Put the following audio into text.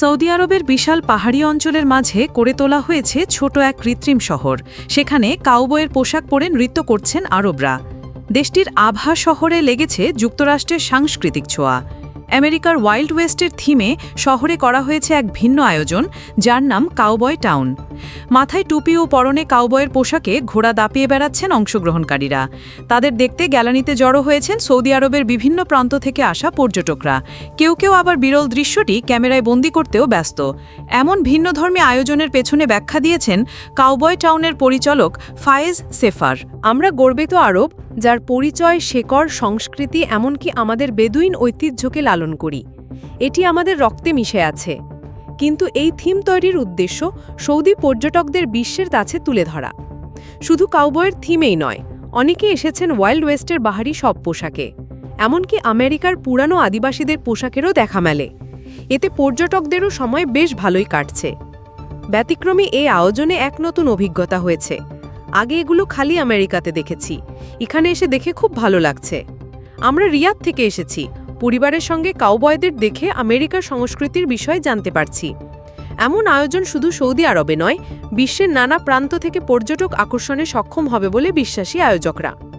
Saudi আরবের বিশাল পাহাড়ি অঞ্চলের মাঝে করে তোলা হয়েছে ছোট এক কৃত্রিম শহর। সেখানে কাউবয়ের পোশাক পরে নৃত্য করছেন আরবরা। দেশটির আভা শহরে লেগেছে যুক্তরাষ্ট্রের সাংস্কৃতিক ছোঁয়া। আমেরিকার ওয়াইল্ড ওয়েস্টের থিমে শহরে করা হয়েছে এক ভিন্ন আয়োজন, যার নাম কাউবয় টাউন। মাথায় টুপি ও পরনে কাউবয়ের পোশাকে ঘোড়া দাপিয়ে বেড়াচ্ছেন অংশগ্রহণকারীরা। তাদের দেখতে গ্যালানিতে জড়ো হয়েছেন সৌদি আরবের বিভিন্ন প্রান্ত থেকে আসা পর্যটকরা। কেউ কেউ আবার বিরল দৃশ্যটি ক্যামেরায় বন্দি করতেও ব্যস্ত। এমন ভিন্নধর্মী আয়োজনের পেছনে ব্যাখ্যা দিয়েছেন কাউবয় টাউনের পরিচালক ফায়েজ সেফার। আমরা গর্বিত আরব, যার পরিচয়, শেকড়, সংস্কৃতি, এমনকি আমাদের বেদুইন ঐতিহ্যকে লালন করি। এটি আমাদের রক্তে মিশে আছে। কিন্তু এই থিম তৈরির উদ্দেশ্য সৌদি পর্যটকদের বিশ্বের কাছে তুলে ধরা। শুধু কাউবয়ের থিমেই নয়, অনেকে এসেছেন ওয়াইল্ড ওয়েস্টের বাহারি সব পোশাকে। এমনকি আমেরিকার পুরানো আদিবাসীদের পোশাকেরও দেখা মেলে। এতে পর্যটকদেরও সময় বেশ ভালোই কাটছে। ব্যতিক্রমী এই আয়োজনে এক নতুন অভিজ্ঞতা হয়েছে। আগে এগুলো খালি আমেরিকাতে দেখেছি। এখানে এসে দেখে খুব ভালো লাগছে। আমরা রিয়াদ থেকে এসেছি। পরিবারের সঙ্গে কাউবয়দের দেখে আমেরিকার সংস্কৃতির বিষয়ে জানতে পারছি। এমন আয়োজন শুধু সৌদি আরবে নয়, বিশ্বের নানা প্রান্ত থেকে পর্যটক আকর্ষণে সক্ষম হবে বলে বিশ্বাসী আয়োজকরা।